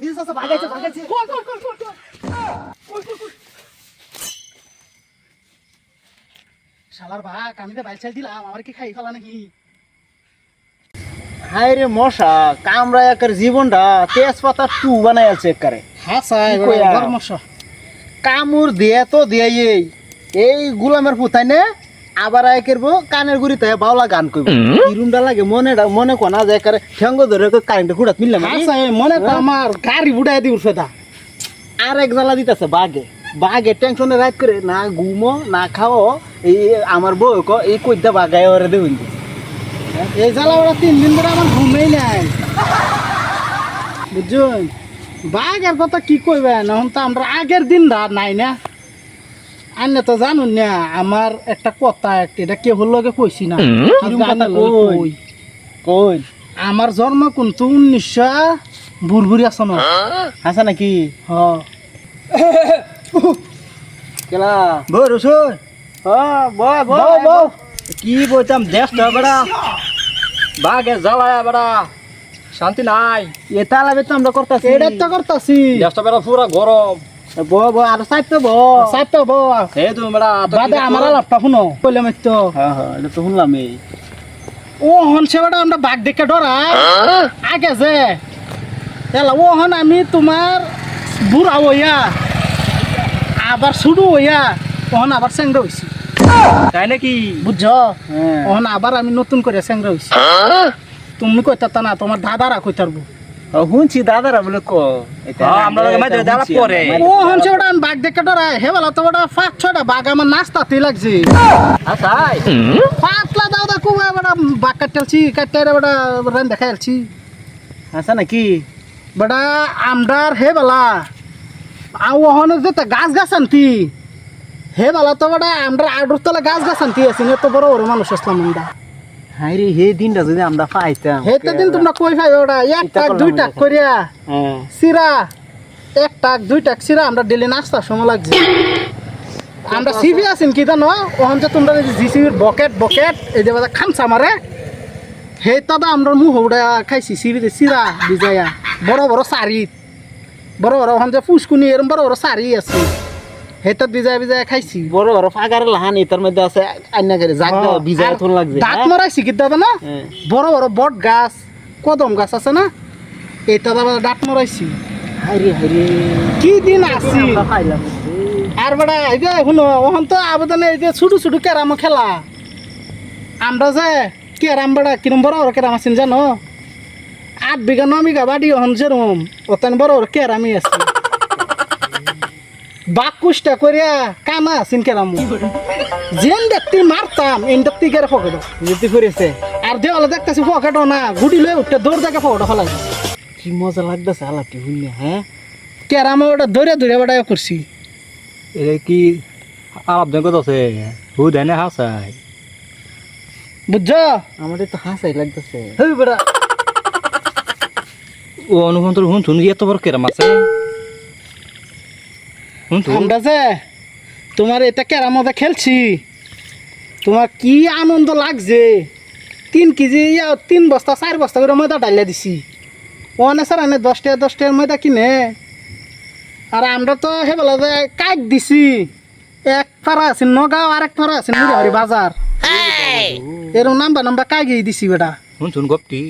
দিদি চাচা ভাগাইছে ভাগাইছে শালার ভাগ আমি তো বাইচাল দিলাম আমার কি খাই ফেলা নাকি? হাই রে মশা কামরা একের জীবনটা তেজপাতা টু বানাই আছে একারে হ্যাঁ স্যার কি কইয়া? পরামর্শ দিয়ে তো দিয়ে এই এই গুলামের পুতাই নে? আবার আয় করব কানের গুড়িতে বাউলা গান করব ইরুমটা লাগে মনে মনে কোনা যায় একারে ঠেঙ্গ ধরে কারেন্ট খুঁড়াত মিললাম হ্যাঁ। মনে তো আমার গাড়ি বুড়াই দিই সেটা আর এক জ্বালা দিতেছে বাঘে বাঘে টেনশনে রাত করে না ঘুমো না খাও এই আমার বউ ক এই কইতে বাগায় ওরে দেবেন এই জ্বালা ওরা তিন দিন ধরে আমার ঘুমেই নাই। বুঝছেন? বাঘের কথা কি কইবেন? এখন তো আমরা আগের দিন রাত নাই না? আন্নে তো জানুন না আমার একটা কথা একটা এটা কে হল লগে কইছি না? লগে কই? কই। আমার জন্ম কিন্তু উনিশশো বুড়বুড়ি আছে না? হাসা নাকি? হ। কেলা? বই রসুন। কি বলতাম দেশটা বেড়া। বাঘে জ্বালায় বেড়া। শান্তি নাই। এ তালাবে তো আমরা করতেছি। এটা তো করতাছি। দেশটা বেড়া পুরা গরম। ব ব আর ব হে বাদে আমার শুনো। কইলাম তো হ্যাঁ হ্যাঁ এটা তো শুনলাম এই। ও হন সেবাটা আমরা বাঘ দেখে ডরাই আগে যে। ও হন আমি তোমার বুড়া হইয়া। আবার শুরু হইয়া ওহন আবার স্যাংরা হইছি। তাই নাকি? বুঝছ? হ্যাঁ। ওহন আবার আমি নতুন করে স্যাংরা হইছি। তুমি কইতা না তোমার দাদারা কইতারবো। ও, শুনছি দাদারা বলে ক হ্যাঁ, আমরা দেওয়ার পরে। ও হন সেবাটা আমি বাঘ দেখে ডরাই হে বেলা তো ওটা পাঁচ ছয়টা বাঘ আমার নাস্তাতেই লাগছে। আসাই। পাতলা দাও দা কুয়া বেটা বাঘ কাটতেলছি কাটতে বেটা রান দেখাইলছি হাসা নাকি? বেটা আমরার হে বেলা আও ওহনে যেতে গাছ গাছ আনতি হে বেলা তো বেটা আমরা আডুর তলে গাছ গাছ আনতি আছি তো বড় বড় মানুষ আসলাম আমরা। রে হে দিনটা যদি আমরা পাইতাম হেতে দিন তোমরা কই পাই ওটা? এক টাক দুই টাক। করিয়া হ্যাঁ। সিরা এক টাক দুই টাক সিরা আমরা ডেলি নাস্তার সময় লাগছে। আমরা সিবি আছেন কি জানো? ওখান যে তোমরা জিসিবির বকেট বকেট এই যে খামসা মারে হে দাদা আমরা মুহ উড়া খাইছি সিবিতে সিরা বিজায়া। বড় বড় শাড়ি বড় বড় ওখান যে ফুসকুনি এরম বড় বড় শাড়ি আছে। হেতা বিজায় বিজায় খাইছি। বড় বড় ফাগারে লাহান এটার মধ্যে আছে আইনা করে জাগ আর থন লাগছে দাঁত হ্যাঁ? মারাইছি কি দাদা না? হ্যাঁ। বড় বড় বট গাছ কদম গাছ আছে না? এটা দাদা দাঁত মারাইছি। হাই রে কি দিন পাইলাম আর বেড়া এই যে শুনো ওখান তো আবেদনে এই যে ছোটো ছোটো ক্যারাম খেলা। আমরা যে ক্যারাম বেড়া কিরম বড় বড় ক্যারাম আছেন জানো? আট বিঘা ন বিঘা বাড়ি ওখান যেরম ওখান বড় বড় ক্যারামই আছে। বাক কুষ্টা করিয়া কানা আছেন ক্যারাম যেন দেখতে মারতাম এন দেখতে গেলে ফকেট। যেতে করেছে আর দেওয়ালে দেখতেছি ফকেটও না গুটি লয়ে উঠতে দৌড় দেখে ফকেট ফেলাই কি মজা লাগতেছে আলাপটি শুনলে হ্যাঁ? ক্যারাম ওটা ধরে ধরে বেড়া করছি। এটা কি আলাপ দেন কত আছে? হু দেয় না হাসাই বুঝছ? আমাদের তো হাসাই লাগতেছে। হেই বেড়া। ও অনুভব তোর হুন শুন এত বড় কেরাম আছে। আমরা যে তোমার এটা ক্যারামতে খেলছি। তোমার কি আনন্দ লাগছে? তিন কেজি তিন বস্তা চার বস্তা করে ময়দা ডালিয়া দিছি। ওখানে স্যার এনে দশ টাকা দশ টাকার ময়দা কিনে। আর আমরা তো সেবেলা যে কাইট দিছি। এক ফারা আছে নগাঁও আর এক ফারা আছে মুড়িহারি বাজার। এরকম নাম্বার নাম্বার কাগিয়ে দিছি বেটা। শুন গপটি।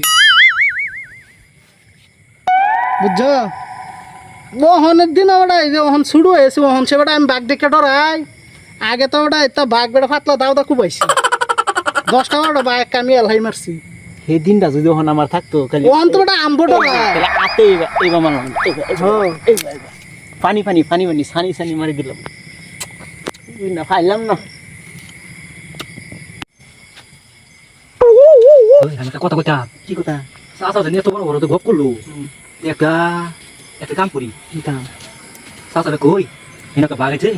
বুঝছ? ওহনের দিন ওটা ওহন শুরু হয়েছে ওহন সে আমি বাঘ দেখে ডরাই। আগে তো ওটা এটা বাঘ বেটা ফাতলা দাও দা কুবাইছি। দশটা বারোটা বাঘ আমি এলহাই মারছি। সেই দিনটা যদি ওখানে আমার থাকতো খালি ওহন তো বেটা আম্বো আতে মারলাম। পানি পানি পানি পানি সানি সানি মারি দিলাম। না পাইলাম না। কথা কইতাম। কি কথা? জানি এত বড় বড় তো গপ করল। একটা একটা কাম করি। কি কাম চাচা কই? এনাকে বাগাইছে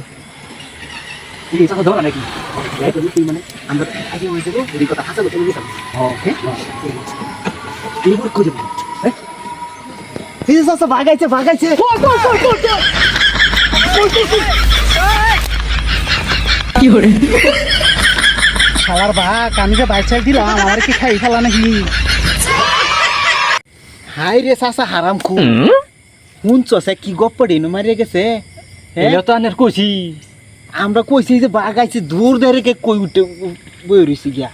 এই ধরা নাকি? তুই মানে আমরা আগে হয়ে যাব এই কথা হাসা সাসা শালার বাঘ আমি যে বাইক চাই দিলাম আমার কি খাই ফেলা নাকি? হাই রে সাসা হারাম খুব শুনছ কি গপ্প ডিনু মারিয়ে গেছে? হ্যাঁ? তো আনের কইছি। আমরা কইছি যে বাঘ আইছে দূর ধরে কে কই উঠে বই রইছি গিয়া।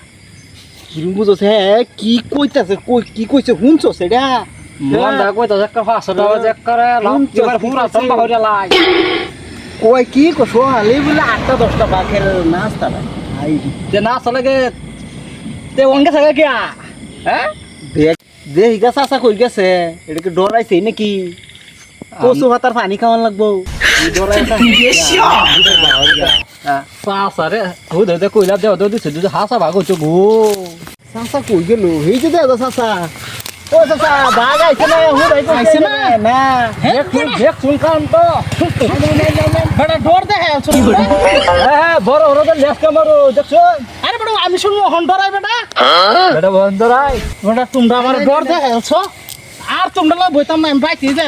কিরম বুঝছে হ্যাঁ কি কইতাছে কই কি কইছে শুনছ সেটা? মন দা কইতা যে কা ফাসা দাও যে করে কি? পুরা সম্ভব হইরা লাই। কই কি কইছো? হালে বলে আটটা দশটা বাঘের নাস্তা নাই। আই তে না চলে গে তে ওনকে থাকে কিয়া হ্যাঁ দেখ দেখ গা চাচা কই গেছে। এটাকে ডরাইছে নাকি? কচু ভাতার পানি খাওয়ান লাগবো। ফাসা রে ও দে দে কইলা দে দে দিছে দুজ হাসা ভাগ হচ্ছে গো। চাচা কই গেল? এই যে দেখ চাচা ও চাচা বাঘ আইছে না? হুদাই কইছে আইছে না? না। দেখ শুন দেখ শুন কান তো বেটা ডর দেখে আছো হ্যাঁ বড় বড় তো দেখছ আরে আমি শুনব হন ডরাই বেটা। বেটা তোমরা আমার ডর আছো আর তোমরা বইতাম না আমি বাইতে যাই